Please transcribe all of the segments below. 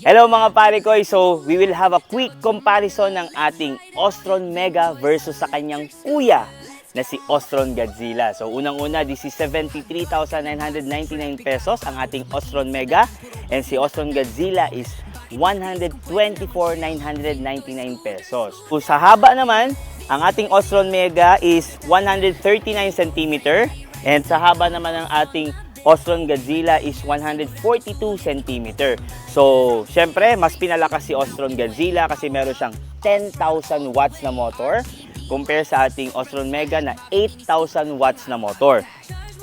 Hello mga pare ko, so we will have a quick comparison ng ating Ostron Mega versus sa kanyang kuya na si Ostron Godzilla. So unang-una, this is 73,999 pesos ang ating Ostron Mega and si Ostron Godzilla is 124,999 pesos. Kung sa haba naman, ang ating Ostron Mega is 139 cm and sa haba naman ng ating Ostron Godzilla is 142 cm. So, syempre, mas pinalakas si Ostron Godzilla kasi meron siyang 10,000 watts na motor compare sa ating Ostron Mega na 8,000 watts na motor.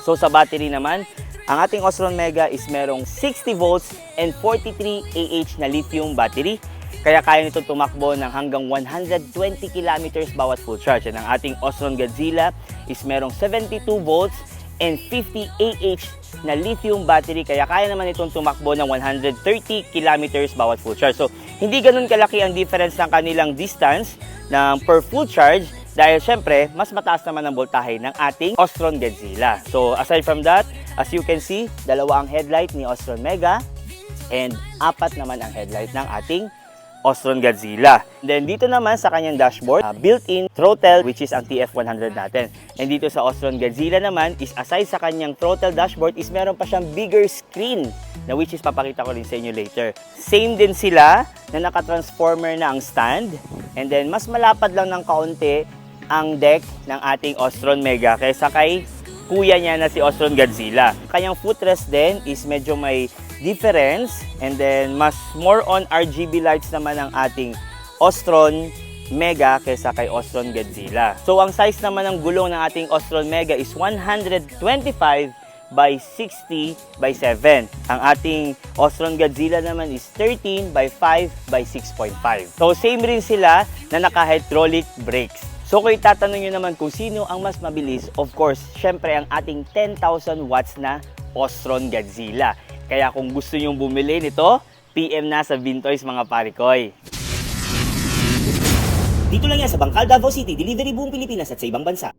So, sa battery naman, ang ating Ostron Mega is merong 60 volts and 43 AH na lithium battery. Kaya kaya nito tumakbo ng hanggang 120 kilometers bawat full charge. And ang ating Ostron Godzilla is merong 72 volts and 50 AH na lithium battery kaya kaya naman itong tumakbo ng 130 kilometers bawat full charge. So, hindi ganun kalaki ang difference ng kanilang distance ng per full charge dahil syempre, mas mataas naman ang voltahe ng ating Ostron Godzilla. So, aside from that, as you can see, dalawa ang headlight ni Ostron Mega and apat naman ang headlight ng ating Ostron Godzilla. Then dito naman sa kanyang dashboard, uh, built-in throttle which is ang TF100 natin. And dito sa Ostron Godzilla naman is aside sa kanyang throttle dashboard is meron pa siyang bigger screen na which is papakita ko rin sa inyo later. Same din sila na naka-transformer na ang stand and then mas malapad lang ng kaunti ang deck ng ating Ostron Mega kaysa kay kuya niya na si Ostron Godzilla. Kanyang footrest din is medyo may difference and then mas more on RGB lights naman ang ating Ostron Mega kaysa kay Ostron Godzilla. So ang size naman ng gulong ng ating Ostron Mega is 125 by 60 by 7. Ang ating Ostron Godzilla naman is 13 by 5 by 6.5. So same rin sila na naka-hydraulic brakes. So kung itatanong nyo naman kung sino ang mas mabilis, of course, syempre ang ating 10,000 watts na Ostron Godzilla. Kaya kung gusto nyong bumili nito, PM na sa Vintoys mga parikoy. Dito lang yan sa Bangkal, Davao City, delivery buong Pilipinas at sa ibang bansa.